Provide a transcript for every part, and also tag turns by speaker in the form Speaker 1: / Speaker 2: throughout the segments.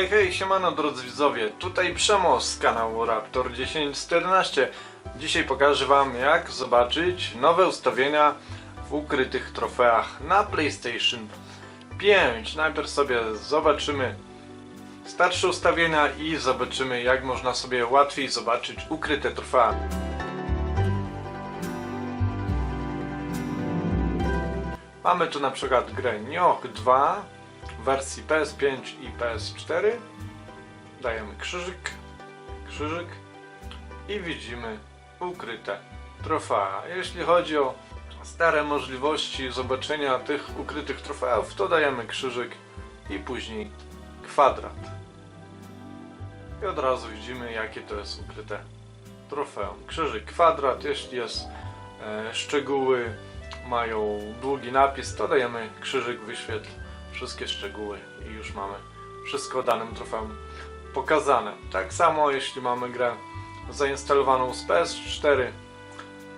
Speaker 1: Hej, hej, siemano drodzy widzowie, tutaj Przemo z kanału Raptor 1014. Dzisiaj pokażę wam jak zobaczyć nowe ustawienia w ukrytych trofeach na PlayStation 5. Najpierw sobie zobaczymy starsze ustawienia i zobaczymy jak można sobie łatwiej zobaczyć ukryte trofea. Mamy tu na przykład grę Nioh 2 w wersji PS5 i PS4. Dajemy krzyżyk, krzyżyk i widzimy ukryte trofea. Jeśli chodzi o stare możliwości zobaczenia tych ukrytych trofeów, to dajemy krzyżyk i później kwadrat. I od razu widzimy jakie to jest ukryte trofeum. Krzyżyk, kwadrat, jeśli jest e, szczegóły mają długi napis, to dajemy krzyżyk, wyświetl wszystkie szczegóły i już mamy wszystko danym trofeum pokazane. Tak samo jeśli mamy grę zainstalowaną z PS4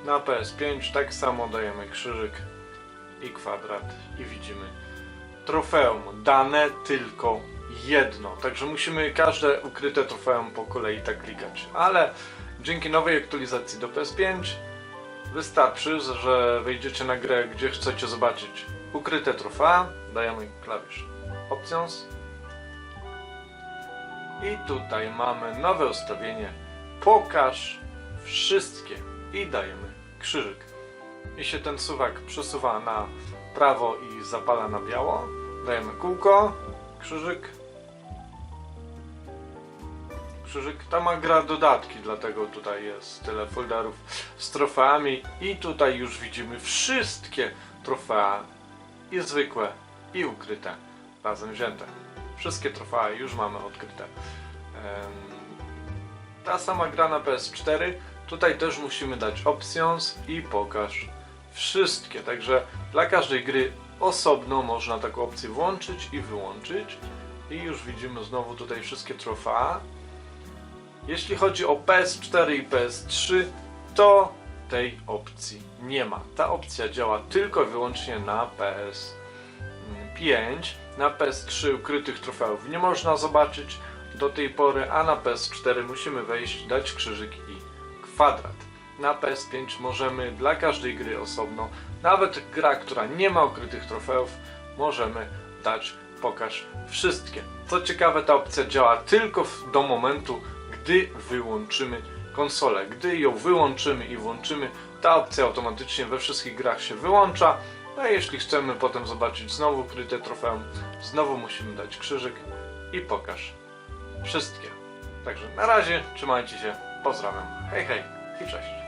Speaker 1: na PS5, tak samo dajemy krzyżyk i kwadrat i widzimy trofeum. Dane tylko jedno, także musimy każde ukryte trofeum po kolei tak klikać. Ale dzięki nowej aktualizacji do PS5 Wystarczy, że wejdziecie na grę, gdzie chcecie zobaczyć ukryte trofea, dajemy klawisz. Options? I tutaj mamy nowe ustawienie. Pokaż wszystkie. I dajemy krzyżyk. I się ten suwak przesuwa na prawo i zapala na biało, dajemy kółko, krzyżyk. Krzyżyk. Ta ma gra dodatki, dlatego tutaj jest tyle folderów z trofeami. I tutaj już widzimy wszystkie trofea i zwykłe i ukryte razem wzięte. Wszystkie trofea już mamy odkryte. Ta sama gra na PS4, tutaj też musimy dać options i pokaż wszystkie, także dla każdej gry osobno można taką opcję włączyć i wyłączyć i już widzimy znowu tutaj wszystkie trofea jeśli chodzi o PS4 i PS3, to tej opcji nie ma. Ta opcja działa tylko i wyłącznie na PS5. Na PS3 ukrytych trofeów nie można zobaczyć do tej pory, a na PS4 musimy wejść, dać krzyżyk i kwadrat. Na PS5 możemy dla każdej gry osobno, nawet gra, która nie ma ukrytych trofeów, możemy dać pokaż wszystkie. Co ciekawe, ta opcja działa tylko do momentu, gdy wyłączymy konsolę. Gdy ją wyłączymy i włączymy, ta opcja automatycznie we wszystkich grach się wyłącza. No a jeśli chcemy potem zobaczyć znowu ukryte trofeum, znowu musimy dać krzyżyk i pokaż wszystkie. Także na razie, trzymajcie się, pozdrawiam, hej hej i cześć.